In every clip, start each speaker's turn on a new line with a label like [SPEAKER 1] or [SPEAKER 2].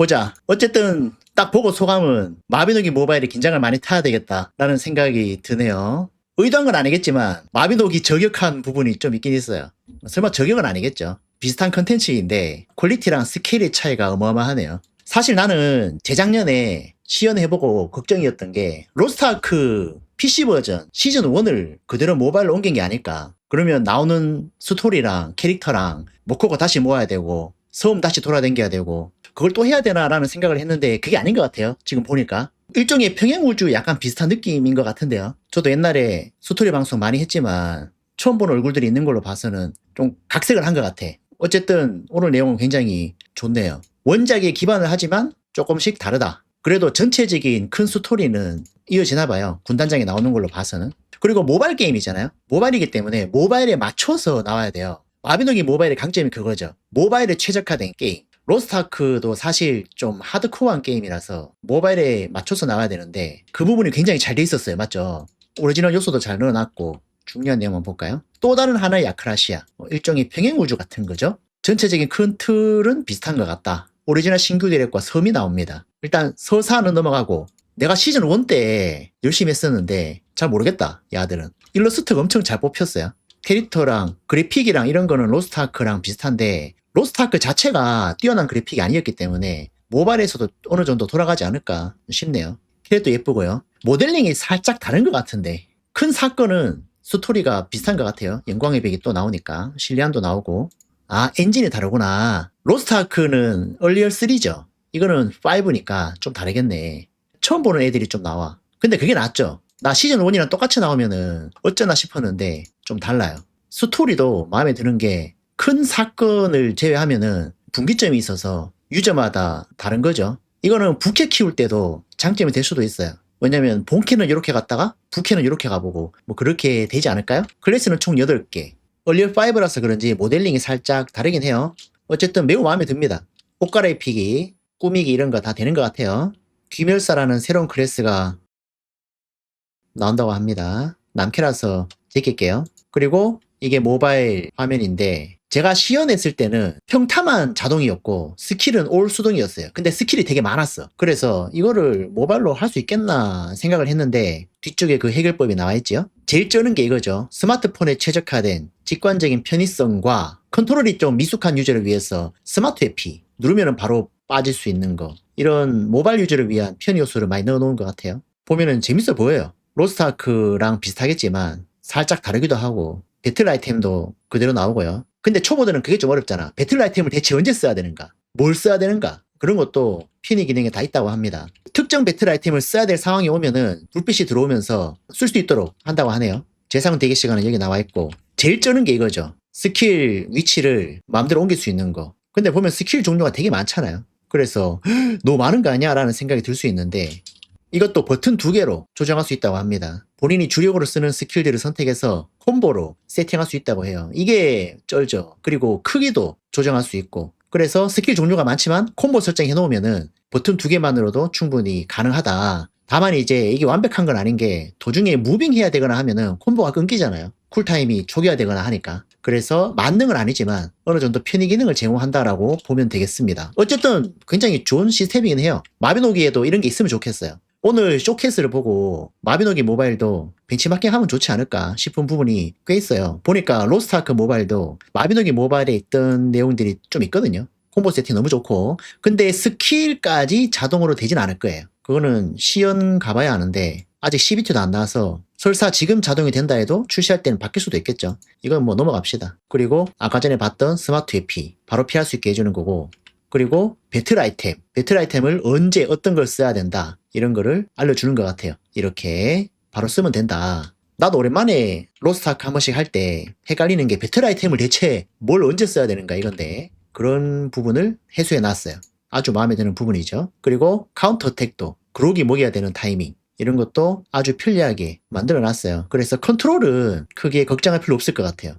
[SPEAKER 1] 보자. 어쨌든 딱 보고 소감은 마비노기 모바일이 긴장을 많이 타야 되겠다라는 생각이 드네요. 의도한 건 아니겠지만 마비노기 저격한 부분이 좀 있긴 있어요. 설마 저격은 아니겠죠. 비슷한 컨텐츠인데 퀄리티랑 스케일의 차이가 어마어마하네요. 사실 나는 재작년에 시연해보고 걱정이었던 게 로스트아크 PC 버전 시즌 1을 그대로 모바일로 옮긴 게 아닐까. 그러면 나오는 스토리랑 캐릭터랑 모코가 다시 모아야 되고 섬 다시 돌아다녀야 되고 그걸 또 해야 되나라는 생각을 했는데 그게 아닌 것 같아요. 지금 보니까. 일종의 평행우주 약간 비슷한 느낌인 것 같은데요. 저도 옛날에 스토리 방송 많이 했지만 처음 본 얼굴들이 있는 걸로 봐서는 좀 각색을 한 것 같아. 어쨌든 오늘 내용은 굉장히 좋네요. 원작에 기반을 하지만 조금씩 다르다. 그래도 전체적인 큰 스토리는 이어지나 봐요. 군단장에 나오는 걸로 봐서는. 그리고 모바일 게임이잖아요. 모바일이기 때문에 모바일에 맞춰서 나와야 돼요. 마비노기 모바일의 강점이 그거죠. 모바일에 최적화된 게임. 로스타크도 사실 좀 하드코어한 게임이라서 모바일에 맞춰서 나와야 되는데 그 부분이 굉장히 잘 돼 있었어요. 맞죠? 오리지널 요소도 잘 넣어놨고 중요한 내용 한번 볼까요? 또 다른 하나의 아크라시아. 뭐 일종의 평행우주 같은 거죠. 전체적인 큰 틀은 비슷한 것 같다. 오리지널 신규 디렉과 섬이 나옵니다. 일단 서사는 넘어가고 내가 시즌 1 때 열심히 했었는데 잘 모르겠다. 이 아들은. 일러스트가 엄청 잘 뽑혔어요. 캐릭터랑 그래픽이랑 이런 거는 로스트아크랑 비슷한데 로스트아크 자체가 뛰어난 그래픽이 아니었기 때문에 모바일에서도 어느 정도 돌아가지 않을까 싶네요. 캐릭터 예쁘고요. 모델링이 살짝 다른 것 같은데 큰 사건은 스토리가 비슷한 것 같아요. 영광의 백이 또 나오니까 실리안도 나오고 아 엔진이 다르구나. 로스트아크는 얼리얼 3죠. 이거는 5니까 좀 다르겠네. 처음 보는 애들이 좀 나와. 근데 그게 낫죠. 나 시즌 1이랑 똑같이 나오면은 어쩌나 싶었는데 좀 달라요. 스토리도 마음에 드는 게 큰 사건을 제외하면은 분기점이 있어서 유저마다 다른 거죠. 이거는 부캐 키울 때도 장점이 될 수도 있어요. 왜냐면 본캐는 이렇게 갔다가 부캐는 이렇게 가보고 뭐 그렇게 되지 않을까요? 클래스는 총 8개. 얼리얼 5라서 그런지 모델링이 살짝 다르긴 해요. 어쨌든 매우 마음에 듭니다. 옷 갈아입히기, 꾸미기 이런 거 다 되는 것 같아요. 귀멸사라는 새로운 클래스가 나온다고 합니다. 남캐라서 제낄게요. 그리고 이게 모바일 화면인데 제가 시연했을 때는 평타만 자동이었고 스킬은 올 수동이었어요. 근데 스킬이 되게 많았어. 그래서 이거를 모바일로 할 수 있겠나 생각을 했는데 뒤쪽에 그 해결법이 나와 있지요. 제일 쩌는 게 이거죠. 스마트폰에 최적화된 직관적인 편의성과 컨트롤이 좀 미숙한 유저를 위해서 스마트 해피 누르면 바로 빠질 수 있는 거 이런 모바일 유저를 위한 편의 요소를 많이 넣어놓은 것 같아요. 보면은 재밌어 보여요. 로스트아크랑 비슷하겠지만 살짝 다르기도 하고 배틀 아이템도 그대로 나오고요. 근데 초보들은 그게 좀 어렵잖아. 배틀 아이템을 대체 언제 써야 되는가? 뭘 써야 되는가? 그런 것도 편의 기능에 다 있다고 합니다. 특정 배틀 아이템을 써야 될 상황이 오면은 불빛이 들어오면서 쓸 수 있도록 한다고 하네요. 재상 대기 시간은 여기 나와 있고 제일 쩌는 게 이거죠. 스킬 위치를 마음대로 옮길 수 있는 거. 근데 보면 스킬 종류가 되게 많잖아요. 그래서 너무 많은 거 아니야? 라는 생각이 들 수 있는데 이것도 버튼 두 개로 조정할 수 있다고 합니다. 본인이 주력으로 쓰는 스킬들을 선택해서 콤보로 세팅할 수 있다고 해요. 이게 쩔죠. 그리고 크기도 조정할 수 있고. 그래서 스킬 종류가 많지만 콤보 설정해 놓으면은 버튼 두 개만으로도 충분히 가능하다. 다만 이제 이게 완벽한 건 아닌 게 도중에 무빙 해야 되거나 하면은 콤보가 끊기잖아요. 쿨타임이 초기화되거나 하니까. 그래서 만능은 아니지만 어느 정도 편의 기능을 제공한다라고 보면 되겠습니다. 어쨌든 굉장히 좋은 시스템이긴 해요. 마비노기에도 이런 게 있으면 좋겠어요. 오늘 쇼케이스를 보고 마비노기 모바일도 벤치마킹 하면 좋지 않을까 싶은 부분이 꽤 있어요. 보니까 로스트아크 모바일도 마비노기 모바일에 있던 내용들이 좀 있거든요. 콤보 세팅 너무 좋고 근데 스킬까지 자동으로 되진 않을 거예요. 그거는 시연 가봐야 아는데 아직 CBT도 안 나와서 설사 지금 자동이 된다 해도 출시할 때는 바뀔 수도 있겠죠. 이건 뭐 넘어갑시다. 그리고 아까 전에 봤던 스마트 회피 바로 피할 수 있게 해주는 거고 그리고 배틀 아이템 배틀 아이템을 언제 어떤 걸 써야 된다 이런 거를 알려주는 것 같아요. 이렇게 바로 쓰면 된다. 나도 오랜만에 로스트아크 한 번씩 할 때 헷갈리는 게 배틀 아이템을 대체 뭘 언제 써야 되는가 이건데 그런 부분을 해소해 놨어요. 아주 마음에 드는 부분이죠. 그리고 카운터 어택도 그록이 먹여야 되는 타이밍 이런 것도 아주 편리하게 만들어 놨어요. 그래서 컨트롤은 크게 걱정할 필요 없을 것 같아요.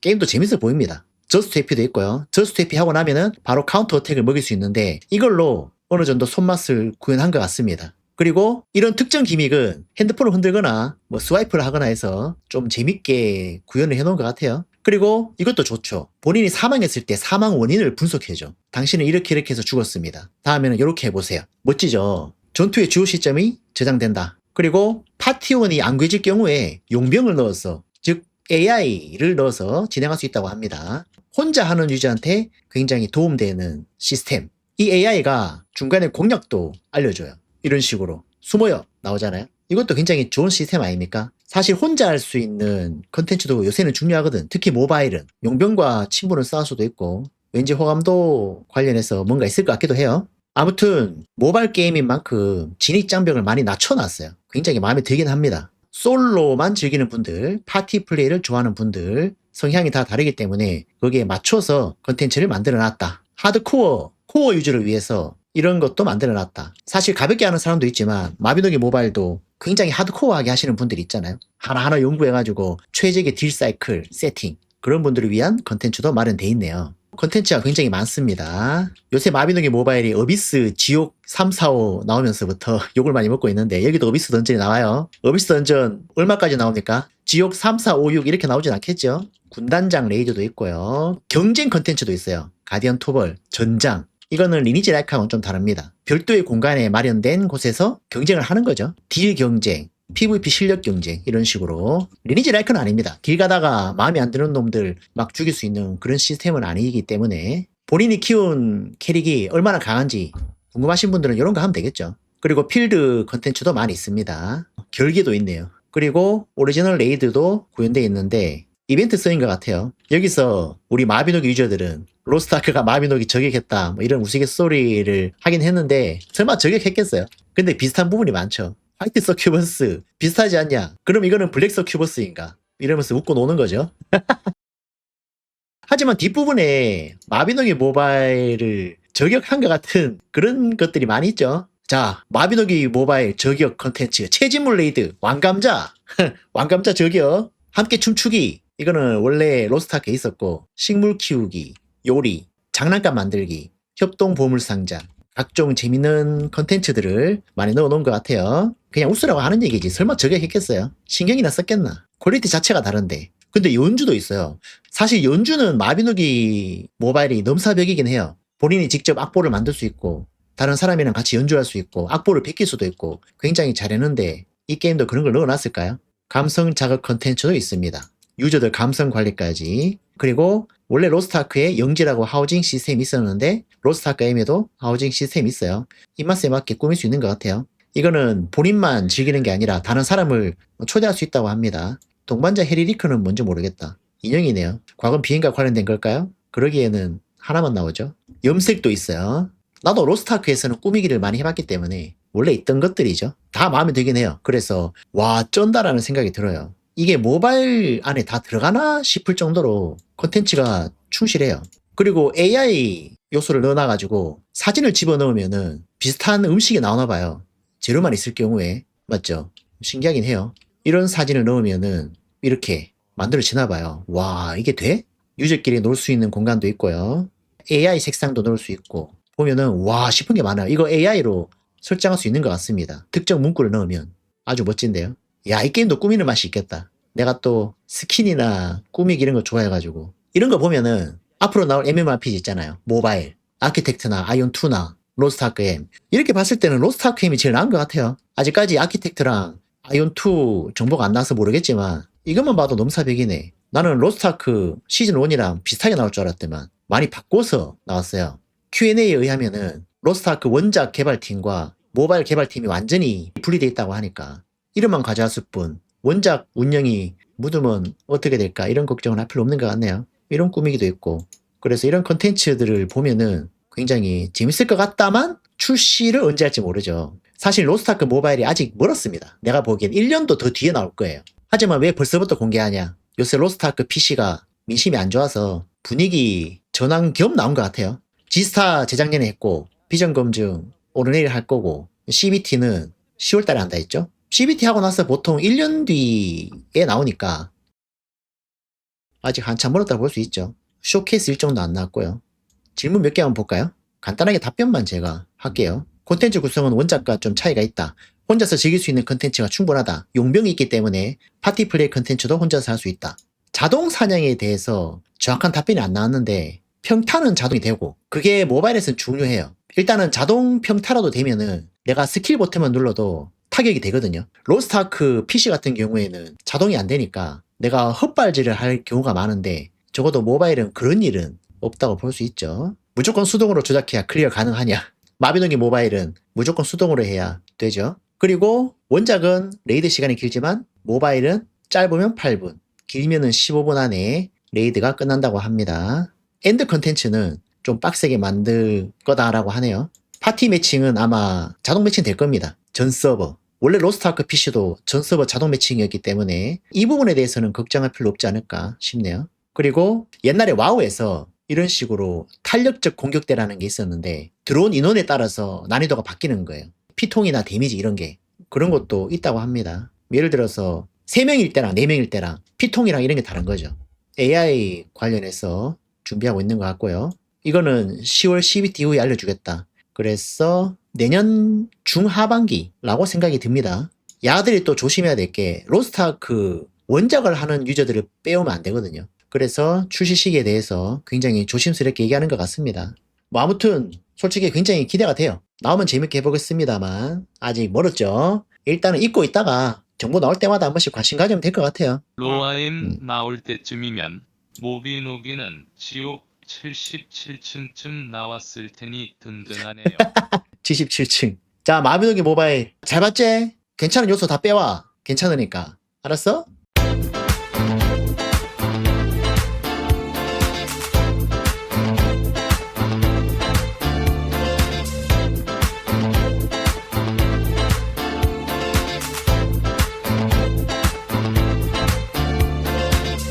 [SPEAKER 1] 게임도 재밌어 보입니다. 저스트 회피도 있고요. 저스트 회피 하고 나면은 바로 카운터 어택을 먹일 수 있는데 이걸로 어느 정도 손맛을 구현한 것 같습니다. 그리고 이런 특정 기믹은 핸드폰을 흔들거나 뭐 스와이프를 하거나 해서 좀 재밌게 구현을 해놓은 것 같아요. 그리고 이것도 좋죠. 본인이 사망했을 때 사망 원인을 분석해줘. 당신은 이렇게 이렇게 해서 죽었습니다. 다음에는 이렇게 해보세요. 멋지죠? 전투의 주요 시점이 저장된다. 그리고 파티원이 안 구해질 경우에 용병을 넣어서 즉 AI를 넣어서 진행할 수 있다고 합니다. 혼자 하는 유저한테 굉장히 도움되는 시스템. 이 AI가 중간에 공략도 알려줘요. 이런 식으로 숨어요 나오잖아요. 이것도 굉장히 좋은 시스템 아닙니까? 사실 혼자 할 수 있는 컨텐츠도 요새는 중요하거든. 특히 모바일은 용병과 친구를 쌓을 수도 있고 왠지 호감도 관련해서 뭔가 있을 것 같기도 해요. 아무튼 모바일 게임인 만큼 진입 장벽을 많이 낮춰놨어요. 굉장히 마음에 들긴 합니다. 솔로만 즐기는 분들, 파티 플레이를 좋아하는 분들 성향이 다 다르기 때문에 거기에 맞춰서 컨텐츠를 만들어 놨다. 하드코어, 코어 유저를 위해서 이런 것도 만들어 놨다. 사실 가볍게 하는 사람도 있지만 마비노기 모바일도 굉장히 하드코어하게 하시는 분들이 있잖아요. 하나하나 연구해가지고 최적의 딜 사이클 세팅 그런 분들을 위한 컨텐츠도 마련돼 있네요. 컨텐츠가 굉장히 많습니다. 요새 마비노기 모바일이 어비스 지옥 3, 4, 5 나오면서부터 욕을 많이 먹고 있는데 여기도 어비스 던전이 나와요. 어비스 던전 얼마까지 나옵니까? 지옥 3, 4, 5, 6 이렇게 나오진 않겠죠? 군단장 레이드도 있고요. 경쟁 컨텐츠도 있어요. 가디언 토벌, 전장. 이거는 리니지 라이크하고는 좀 다릅니다. 별도의 공간에 마련된 곳에서 경쟁을 하는 거죠. 딜 경쟁, PVP 실력 경쟁 이런 식으로 리니지 라이크는 아닙니다. 길 가다가 마음에 안 드는 놈들 막 죽일 수 있는 그런 시스템은 아니기 때문에 본인이 키운 캐릭이 얼마나 강한지 궁금하신 분들은 이런 거 하면 되겠죠. 그리고 필드 컨텐츠도 많이 있습니다. 결계도 있네요. 그리고 오리지널 레이드도 구현되어 있는데 이벤트 쓰인 것 같아요. 여기서 우리 마비노기 유저들은 로스트아크가 마비노기 저격했다 뭐 이런 우스갯소리를 하긴 했는데 설마 저격했겠어요? 근데 비슷한 부분이 많죠. 화이트 서큐버스 비슷하지 않냐? 그럼 이거는 블랙 서큐버스인가? 이러면서 웃고 노는 거죠. 하지만 뒷부분에 마비노기 모바일을 저격한 것 같은 그런 것들이 많이 있죠. 자, 마비노기 모바일 저격 컨텐츠 체지물 레이드 왕감자 왕감자 저격 함께 춤추기 이거는 원래 로스트아크에 있었고 식물 키우기 요리 장난감 만들기 협동 보물 상자 각종 재밌는 컨텐츠들을 많이 넣어놓은 것 같아요. 그냥 웃으라고 하는 얘기지. 설마 저격했겠어요? 신경이나 썼겠나? 퀄리티 자체가 다른데. 근데 연주도 있어요. 사실 연주는 마비노기 모바일이 넘사벽이긴 해요. 본인이 직접 악보를 만들 수 있고, 다른 사람이랑 같이 연주할 수 있고, 악보를 베낄 수도 있고, 굉장히 잘했는데, 이 게임도 그런 걸 넣어놨을까요? 감성 자극 컨텐츠도 있습니다. 유저들 감성 관리까지. 그리고 원래 로스트아크에 영지라고 하우징 시스템이 있었는데 로스트아크 M에도 하우징 시스템이 있어요. 입맛에 맞게 꾸밀 수 있는 것 같아요. 이거는 본인만 즐기는 게 아니라 다른 사람을 초대할 수 있다고 합니다. 동반자 헤리리크는 뭔지 모르겠다. 인형이네요. 과거 비행과 관련된 걸까요? 그러기에는 하나만 나오죠. 염색도 있어요. 나도 로스트아크에서는 꾸미기를 많이 해봤기 때문에 원래 있던 것들이죠. 다 마음에 들긴 해요. 그래서 와 쩐다라는 생각이 들어요. 이게 모바일 안에 다 들어가나 싶을 정도로 콘텐츠가 충실해요. 그리고 AI 요소를 넣어놔가지고 사진을 집어넣으면은 비슷한 음식이 나오나 봐요. 재료만 있을 경우에. 맞죠? 신기하긴 해요. 이런 사진을 넣으면은 이렇게 만들어지나 봐요. 와, 이게 돼? 유저끼리 놀 수 있는 공간도 있고요. AI 색상도 넣을 수 있고. 보면은 와 싶은 게 많아요. 이거 AI로 설정할 수 있는 것 같습니다. 특정 문구를 넣으면 아주 멋진데요. 야, 이 게임도 꾸미는 맛이 있겠다. 내가 또 스킨이나 꾸미기 이런 거 좋아해가지고. 이런 거 보면은 앞으로 나올 MMORPG 있잖아요. 모바일, 아키텍트나 아이온2나 로스트아크 M. 이렇게 봤을 때는 로스트아크 M이 제일 나은 것 같아요. 아직까지 아키텍트랑 아이온2 정보가 안 나와서 모르겠지만 이것만 봐도 넘사벽이네. 나는 로스트아크 시즌 1이랑 비슷하게 나올 줄 알았더만 많이 바꿔서 나왔어요. Q&A에 의하면은 로스트아크 원작 개발팀과 모바일 개발팀이 완전히 분리돼 있다고 하니까 이름만 가져왔을 뿐 원작 운영이 묻으면 어떻게 될까 이런 걱정은 할 필요 없는 것 같네요. 이런 꾸미기도 있고 그래서 이런 컨텐츠들을 보면은 굉장히 재밌을 것 같다만 출시를 언제 할지 모르죠. 사실 로스트아크 모바일이 아직 멀었습니다. 내가 보기엔 1년도 더 뒤에 나올 거예요. 하지만 왜 벌써부터 공개하냐? 요새 로스트아크 PC가 민심이 안 좋아서 분위기 전환 겸 나온 것 같아요. 지스타 재작년에 했고 비전 검증 오늘 내일 할 거고 CBT는 10월 달에 한다 했죠. CBT 하고 나서 보통 1년 뒤에 나오니까 아직 한참 멀었다고 볼 수 있죠. 쇼케이스 일정도 안 나왔고요. 질문 몇 개 한번 볼까요? 간단하게 답변만 제가 할게요. 콘텐츠 구성은 원작과 좀 차이가 있다. 혼자서 즐길 수 있는 콘텐츠가 충분하다. 용병이 있기 때문에 파티 플레이 콘텐츠도 혼자서 할 수 있다. 자동 사냥에 대해서 정확한 답변이 안 나왔는데 평타는 자동이 되고 그게 모바일에서는 중요해요. 일단은 자동 평타라도 되면은 내가 스킬 버튼만 눌러도 타격이 되거든요. 로스트아크 PC 같은 경우에는 자동이 안 되니까 내가 헛발질을 할 경우가 많은데 적어도 모바일은 그런 일은 없다고 볼 수 있죠. 무조건 수동으로 조작해야 클리어 가능하냐? 마비노기 모바일은 무조건 수동으로 해야 되죠. 그리고 원작은 레이드 시간이 길지만 모바일은 짧으면 8분, 길면은 15분 안에 레이드가 끝난다고 합니다. 엔드 컨텐츠는 좀 빡세게 만들 거다라고 하네요. 파티 매칭은 아마 자동 매칭 될 겁니다. 전 서버. 원래 로스트아크 PC도 전 서버 자동 매칭이었기 때문에 이 부분에 대해서는 걱정할 필요 없지 않을까 싶네요. 그리고 옛날에 와우에서 이런 식으로 탄력적 공격대라는 게 있었는데 들어온 인원에 따라서 난이도가 바뀌는 거예요. 피통이나 데미지 이런 게 그런 것도 있다고 합니다. 예를 들어서 3명일 때랑 4명일 때랑 피통이랑 이런 게 다른 거죠. AI 관련해서 준비하고 있는 것 같고요. 이거는 10월 12일 이후에 알려주겠다. 그래서 내년 중하반기라고 생각이 듭니다. 야들이 또 조심해야 될 게 로스트아크 원작을 하는 유저들을 빼오면 안 되거든요. 그래서 출시 시기에 대해서 굉장히 조심스럽게 얘기하는 것 같습니다. 뭐 아무튼 솔직히 굉장히 기대가 돼요. 나오면 재밌게 해보겠습니다만 아직 멀었죠. 일단은 잊고 있다가 정보 나올 때마다 한 번씩 관심 가지면 될 것 같아요.
[SPEAKER 2] 로아임
[SPEAKER 1] 음.
[SPEAKER 2] 나올 때쯤이면 모비노기는 지옥 77층쯤 나왔을 테니 든든하네요.
[SPEAKER 1] 77층. 자, 마비노기 모바일 잘 봤지? 괜찮은 요소 다 빼와. 괜찮으니까. 알았어?